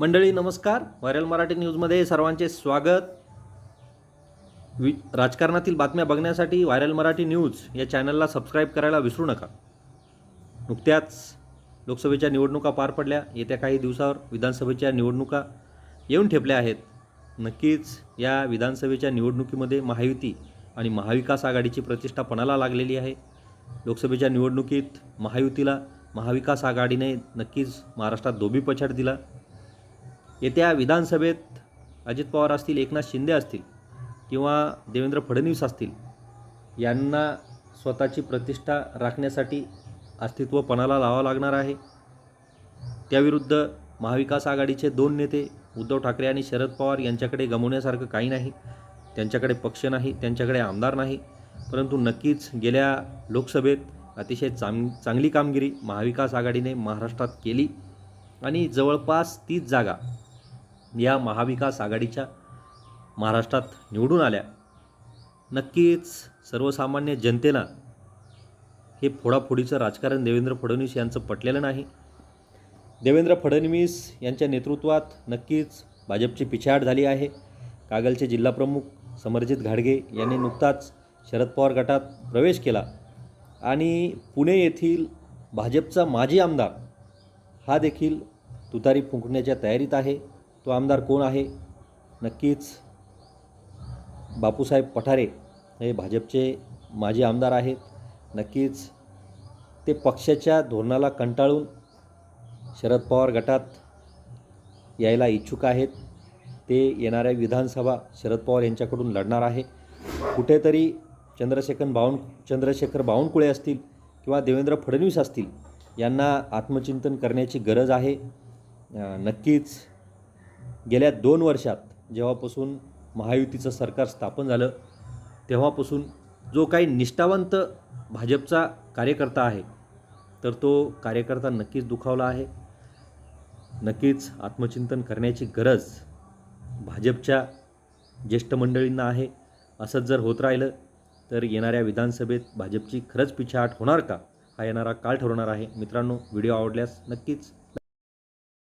मंडळी नमस्कार. व्हायरल मराठी न्यूजमध्ये सर्वांचे स्वागत. वि राजकारणातील बातम्या बघण्यासाठी व्हायरल मराठी न्यूज या चॅनलला सबस्क्राईब करायला विसरू नका. नुकत्याच लोकसभेच्या निवडणुका पार पडल्या. येत्या काही दिवसावर विधानसभेच्या निवडणुका येऊन ठेपल्या आहेत. नक्कीच या विधानसभेच्या निवडणुकीमध्ये महायुती आणि महाविकास आघाडीची प्रतिष्ठा पणाला लागलेली आहे. लोकसभेच्या निवडणुकीत महायुतीला महाविकास आघाडीने नक्कीच महाराष्ट्रात धोबी पछाड दिला. येत्या विधानसभेत अजित पवार असतील एकनाथ शिंदे असतील किंवा देवेंद्र फडणवीस असतील यांना स्वतःची प्रतिष्ठा राखण्यासाठी अस्तित्व पणाला लावावं लागणार आहे. त्याविरुद्ध महाविकास आघाडीचे दोन नेते उद्धव ठाकरे आणि शरद पवार यांच्याकडे गमवण्यासारखं काही नाही. त्यांच्याकडे पक्ष नाही त्यांच्याकडे आमदार नाही. परंतु नक्कीच गेल्या लोकसभेत अतिशय चांग चांगली कामगिरी महाविकास आघाडीने महाराष्ट्रात केली. आणि जवळपास तीच जागा या महाविकास आघाडीच्या महाराष्ट्रात निवडून आल्या. नक्कीच सर्वसामान्य जनतेला हे फोडाफोडीचं राजकारण देवेंद्र फडणवीस यांचं पटलेलं नाही. देवेंद्र फडणवीस यांच्या नेतृत्वात नक्कीच भाजपची पिछाड झाली आहे. कागलचे जिल्हाप्रमुख समरजित घाडगे यांनी नुकताच शरद पवार गटात प्रवेश केला. आणि पुणे येथील भाजपचा माजी आमदार हा देखील तुतारी फुंकण्याच्या तयारीत आहे. तो आमदार कोण आहे? नक्कीच बापूसाहेब पठारे हे भाजपचे माजी आमदार आहेत. नक्कीच ते पक्षाच्या धोरणाला कंटाळून शरद पवार गटात यायला इच्छुक आहेत. ते येणाऱ्या विधानसभा शरद पवार यांच्याकडून लढणार आहे. कुठेतरी चंद्रशेखर बावन चंद्रशेखर बावनकुळे असतील किंवा देवेंद्र फडणवीस असतील यांना आत्मचिंतन करण्याची गरज आहे. नक्कीच गेल्या दोन वर्षात जेव्हापासून महायुतीचं सरकार स्थापन झालं तेव्हापासून जो काही निष्ठावंत भाजपचा कार्यकर्ता आहे तर तो कार्यकर्ता नक्कीच दुखावला आहे. नक्कीच आत्मचिंतन करण्याची गरज भाजपच्या ज्येष्ठ मंडळींना आहे. असंच जर होत राहिलं तर येणाऱ्या विधानसभेत भाजपची खरंच पिछाट होणार का? हा येणारा काळ ठरवणार आहे. मित्रांनो व्हिडिओ आवडल्यास नक्कीच